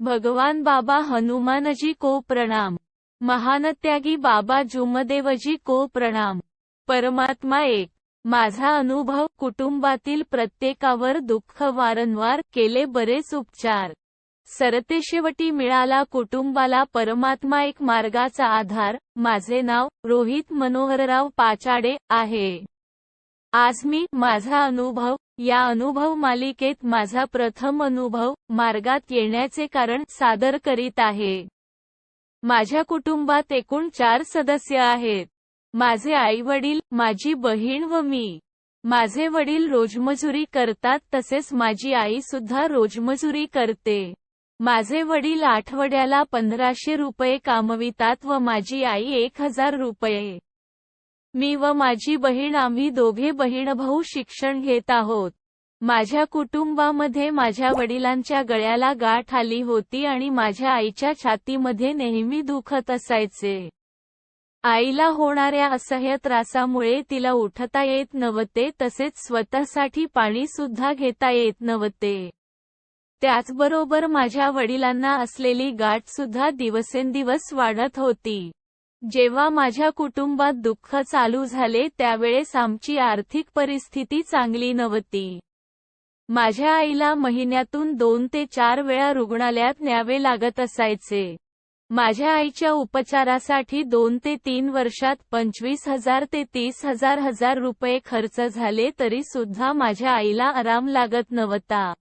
भगवान बाबा हनुमानजी को प्रणाम. महानत्यागी बाबा जुमदेवजी को प्रणाम. परमात्मा एक. माझा अनुभव कुटुंबातील प्रत्येकावर दुःख वारंवार केले बरेच उपचार. सरतेशेवटी मिळाला कुटुंबाला परमात्मा एक मार्गाचा आधार. माझे नाव रोहित मनोहरराव पाचाडे आहे. आज मी माझा अनुभव या अनुभव मालिकेत माझा प्रथम अनुभव मार्गात येण्याचे कारण सादर करीत आहे. माझ्या कुटुंबात एकूण चार सदस्य आहेत. माझे आई वडील माझी बहीण व मी. माझे वडील रोजमजुरी करतात तसेच माझी आई सुद्धा रोजमजुरी करते. माझे वडील आठवड्याला पंधराशे रुपये कामवितात व माझी आई एक हजार रुपये. मी व माझी बहीण आम्ही दोघे बहीण भाऊ शिक्षण घेत आहोत. माझ्या कुटुंबामध्ये माझ्या वडिलांच्या गळ्याला गाठ आली होती आणि माझ्या आईच्या छातीमध्ये नेहमी दुखत असायचे. आईला होणाऱ्या असह्य त्रासामुळे तिला उठता येत नव्हते तसेच स्वतःसाठी पाणी सुद्धा घेता येत नव्हते. त्याचबरोबर माझ्या वडिलांना असलेली गाठ सुद्धा दिवसेंदिवस वाढत होती. जेव्हा माझ्या कुटुंबात दुःख चालू झाले त्यावेळेस आमची आर्थिक परिस्थिती चांगली नव्हती. माझ्या आईला महिन्यातून दोन ते चार वेळा रुग्णालयात न्यावे लागत असायचे. माझ्या आईच्या उपचारासाठी दोन ते तीन वर्षात पंचवीस हजार ते तीस हजार हजार रुपये खर्च झाले तरी सुद्धा माझ्या आईला आराम लागत नव्हता.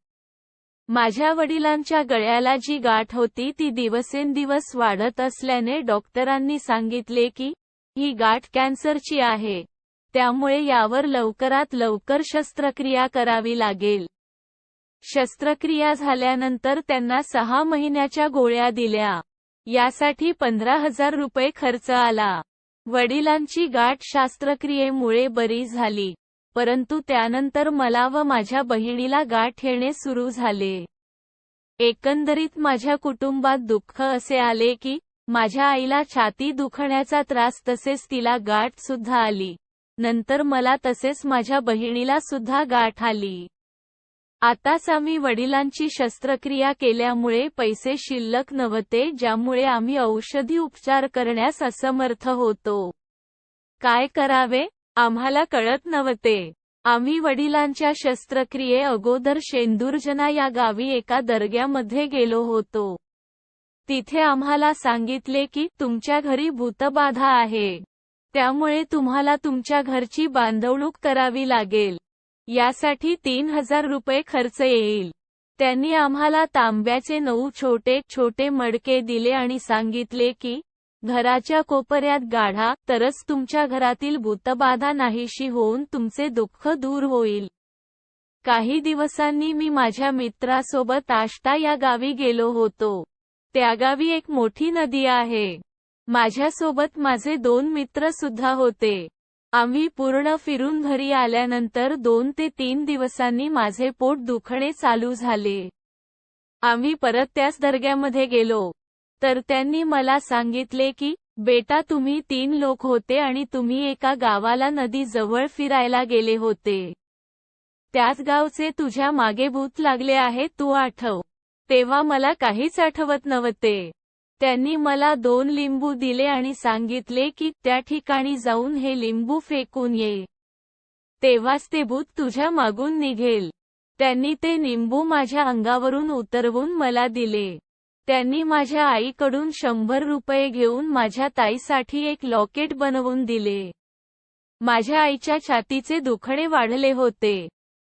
माझ्या वडिलांच्या गळ्याला जी गाठ होती ती दिवसेंदिवस वाढत असल्याने डॉक्टरांनी सांगितले की ही गाठ कॅन्सरची आहे. त्यामुळे यावर लवकरात लवकर शस्त्रक्रिया करावी लागेल. शस्त्रक्रिया झाल्यानंतर त्यांना सहा महिन्याच्या गोळ्या दिल्या. यासाठी पंधरा हजार रुपये खर्च आला. वडिलांची गाठ शास्त्रक्रियेमुळे बरी झाली. परंतु त्यानंतर मला व माझ्या बहिणीला गाठ येणे सुरू झाले. एकंदरीत माझ्या कुटुंबात दुःख असे आले की माझ्या आईला छाती दुखण्याचा त्रास तसेच तिला गाठ सुद्धा आली. नंतर मला तसेच माझ्या बहिणीला सुद्धा गाठ आली. आताच आम्ही वडिलांची शस्त्रक्रिया केल्यामुळे पैसे शिल्लक नव्हते ज्यामुळे आम्ही औषधी उपचार करण्यास असमर्थ होतो. काय करावे? आम्हाला कळत नव्हते. आम्ही वडिलांच्या शस्त्रक्रिये अगोदर शेंदुर्जना या गावी एका दर्ग्यामध्ये गेलो होतो. तिथे आम्हाला सांगितले की तुमच्या घरी भूतबाधा आहे. त्यामुळे तुम्हाला तुमच्या घरची बांधवणूक करावी लागेल. यासाठी तीन हजार रुपये खर्च येईल. त्यांनी आम्हाला तांब्याचे नऊ छोटे छोटे मडके दिले आणि सांगितले की घराच्या कोपऱ्यात गाढा तरच तुमच्या घरातील भूतबाधा नाहीशी होऊन तुमचे दुःख दूर होईल. काही दिवसांनी मी माझ्या मित्रासोबत आष्टा या गावी गेलो होतो. त्या गावी एक मोठी नदी आहे. माझ्यासोबत माझे दोन मित्र सुद्धा होते. आम्ही पूर्ण फिरून घरी आल्यानंतर दोन ते तीन दिवसांनी माझे पोट दुखणे चालू झाले. आम्ही परत त्याच दर्ग्यामध्ये गेलो. तर त्यांनी मला सांगितले की बेटा तुम्ही तीन लोक होते आणि तुम्ही एका गावाला नदी जवळ फिरायला गेले होते. त्याच गावचे तुझ्या मागे भूत लागले आहे तू आठव. तेव्हा मला काहीच आठवत नव्हते. त्यांनी मला दोन लिंबू दिले आणि सांगितले की त्या ठिकाणी जाऊन हे लिंबू फेकून ये. तेव्हाच ते भूत तुझ्या मागून निघेल. त्यांनी ते लिंबू माझ्या अंगावरून उतरवून मला दिले. त्यांनी माझ्या आईकडून शंभर रुपये घेऊन माझ्या ताईसाठी एक लॉकेट बनवून दिले. माझ्या आईच्या छातीचे दुखणे वाढले होते.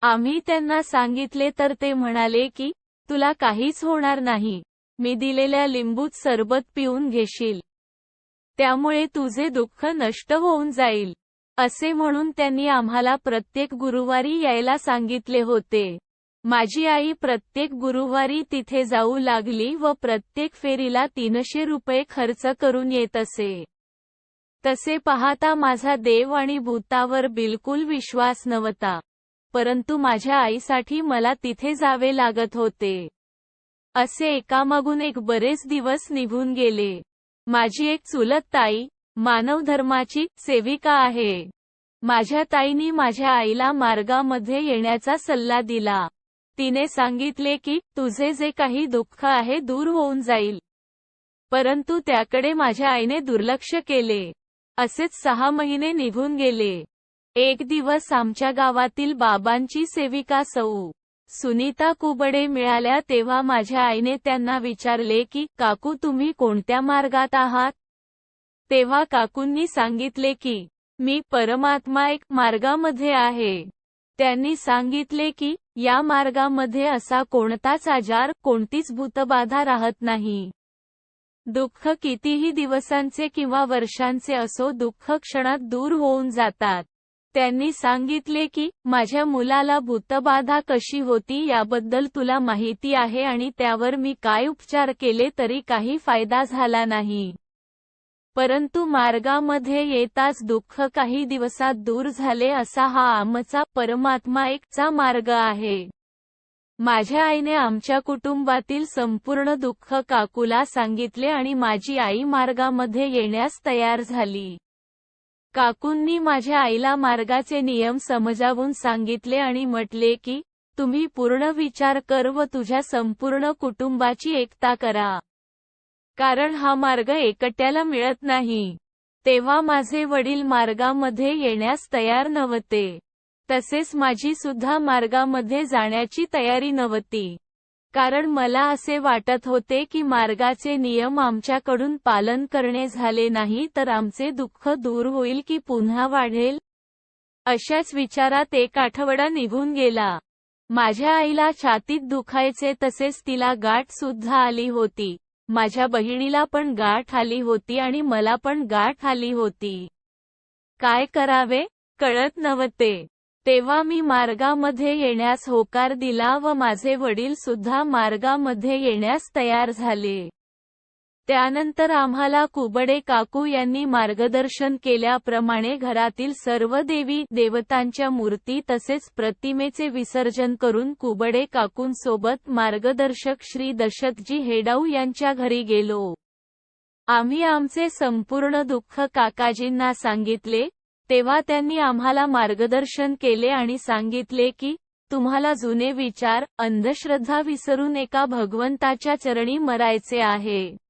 आम्ही त्यांना सांगितले तर ते म्हणाले की तुला काहीच होणार नाही. मी दिलेल्या लिंबूत सरबत पिऊन घेशील. त्यामुळे तुझे दुःख नष्ट होऊन जाईल. असे म्हणून त्यांनी आम्हाला प्रत्येक गुरुवारी यायला सांगितले होते. माझी आई प्रत्येक गुरुवारी तिथे जाऊ लागली व प्रत्येक फेरीला तीनशे रुपये खर्च करून येत असे. तसे पाहता माझा देव आणि भूतावर बिलकुल विश्वास नव्हता. परंतु माझ्या आईसाठी मला तिथे जावे लागत होते. असे एकामागून एक बरेच दिवस निघून गेले. माझी एक चुलत ताई मानव धर्माची सेविका आहे. माझ्या ताईनी माझ्या आईला मार्गामध्ये येण्याचा सल्ला दिला. तिने सांगितले की तुझे जे काही दुःख आहे दूर होऊन जाईल. परंतु त्याकडे माझ्या आईने दुर्लक्ष केले. असेच सहा महिने निघून गेले. एक दिवस आमच्या गावातील बाबांची सेविका सौ. सुनीता कुबडे मिळाल्या तेव्हा माझ्या आईने त्यांना विचारले की काकू तुम्ही कोणत्या मार्गात आहात? तेव्हा काकूंनी सांगितले की मी परमात्मा एक मार्गामध्ये आहे. त्यांनी सांगितले की या मार्गामध्ये असा कोणताच आजार कोणतीच भूतबाधा राहत नाही. दुःख कितीही दिवसांचे किंवा वर्षांचे असो दुःख क्षणात दूर होऊन जातात. त्यांनी सांगितले की माझ्या मुलाला भूतबाधा कशी होती याबद्दल तुला माहिती आहे आणि त्यावर मी काय उपचार केले तरी काही फायदा झाला नाही. परंतु मार्गामध्ये येताच दुःख काही दिवसात दूर झाले असा हा आमचा परमात्मा एकचा मार्ग आहे. माझ्या आईने आमच्या कुटुंबातील संपूर्ण दुःख काकूला सांगितले आणि माझी आई मार्गामध्ये येण्यास तयार झाली. काकूंनी माझ्या आईला मार्गाचे नियम समजावून सांगितले आणि म्हटले की तुम्ही पूर्ण विचार कर व तुझ्या संपूर्ण कुटुंबाची एकता करा. कारण हा मार्ग एकट्याला मिळत नाही. तेव्हा माझे वडील मार्गामध्ये येण्यास तयार नव्हते. तसेच माझी सुद्धा मार्गामध्ये जाण्याची तयारी नव्हती. कारण मला असे वाटत होते की मार्गाचे नियम आमच्याकडून पालन करणे झाले नाही तर आमचे दुःख दूर होईल की पुन्हा वाढेल? अशाच विचारात एक आठवडा निघून गेला. माझ्या आईला छातीत दुखायचे तसेच तिला गाठ सुद्धा आली होती. माझ्या बहिणीला पण गाठ आली होती आणि मला पण गाठ आली होती. काय करावे? कळत नव्हते. तेव्हा मी मार्गामध्ये येण्यास होकार दिला व माझे वडील सुद्धा मार्गामध्ये येण्यास तयार झाले. त्यानंतर आम्हाला कुबडे काकू यांनी मार्गदर्शन केल्याप्रमाणे घरातील सर्व देवी देवतांच्या मूर्ती तसेच प्रतिमेचे विसर्जन करून कुबडे काकूंसोबत मार्गदर्शक श्री दशतजी हेडाऊ यांच्या घरी गेलो. आम्ही आमचे संपूर्ण दुःख काकाजींना सांगितले तेव्हा त्यांनी आम्हाला मार्गदर्शन केले आणि सांगितले की तुम्हाला जुने विचार अंधश्रद्धा विसरून एका भगवंताच्या चरणी मरायचे आहे.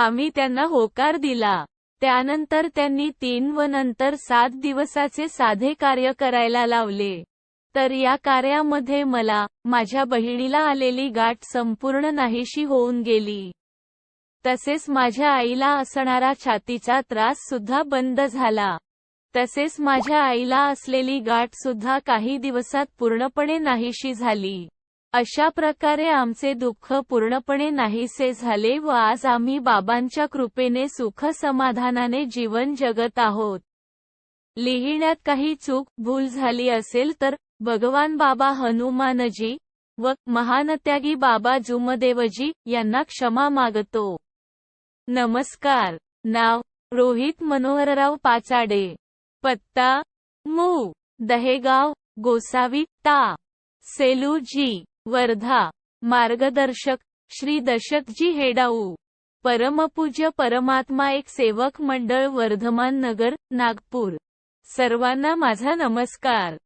आम्ही त्यांना होकार दिला. त्यानंतर त्यांनी तीन व नंतर सात दिवसाचे साधे कार्य करायला लावले. तर या कार्यामध्ये मला माझ्या बहिणीला आलेली गाठ संपूर्ण नाहीशी होऊन गेली. तसेच माझ्या आईला असणारा छातीचा त्रास सुद्धा बंद झाला. तसेच माझ्या आईला असलेली गाठ सुद्धा काही दिवसात पूर्णपणे नाहीशी झाली. अशा प्रकारे आमचे दुःख पूर्णपणे नाहीसे झाले व आज आम्ही बाबांच्या कृपेने सुख समाधानाने जीवन जगत आहोत. लिहिण्यात काही चूक भूल झाली असेल तर भगवान बाबा हनुमानजी व महानत्यागी बाबा जुमदेवजी यांना क्षमा मागतो. नमस्कार. नाव रोहित मनोहरराव पाचाडे. पत्ता मू. दहेगाव गोसावी ता. सेलू जी. वर्धा मार्गदर्शक श्री दशतजी हेडाऊ. परमपूज्य परमात्मा एक सेवक मंडळ वर्धमान नगर नागपूर. सर्वांना माझा नमस्कार.